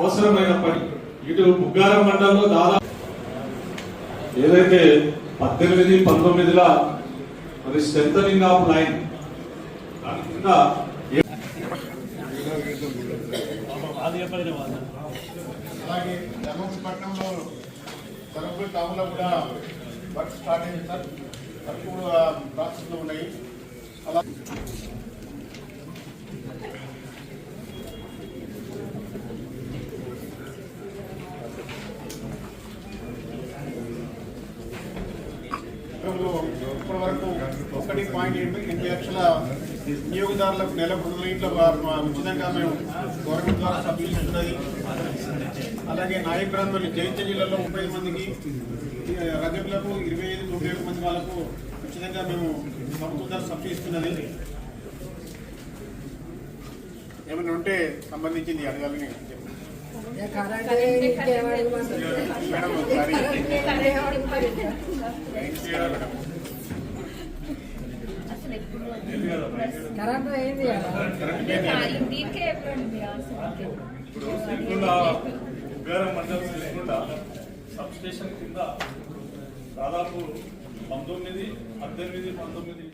అవసరమైన పని. ఇటు బుగ్గారం మండలంలో దాదాపు ఏదైతే పద్దెనిమిది పంతొమ్మిదిల మరి స్ట్రెంథనింగ్ ఆఫ్ లైన్ దాని కింద అలాగే ధర్మపట్నంలో తలుపుల టౌన్లో కూడా వర్క్ స్టార్ట్ అయింది సార్. తక్కువ ప్రాసెస్లో ఉన్నాయి. అలా ఇప్పటి వరకు ఒకటి పాయింట్ ఎనిమిది లక్షల వినియోగదారులకు నెల రెండు లీట్ల ఉచితంగా మేము గవర్నమెంట్ ద్వారా సబ్సిడీ ఇస్తున్నది. అలాగే నాయకులందరూ జైత్య జిల్లాలో ముప్పై మందికి ఈ రజకులకు ఇరవై ఐదు ముప్పై ఒక మంది వాళ్ళకు ఉచితంగా మేము ప్రభుత్వం ద్వారా సబ్సిడీ ఇస్తున్నది. ఏమైనా ఉంటే సంబంధించింది అడగాలని మేడం ఒకసారి కరెంట్ అయింది ఇప్పుడు మండలం సబ్ స్టేషన్ కింద దాదాపు పంతొమ్మిది పద్దెనిమిది పంతొమ్మిది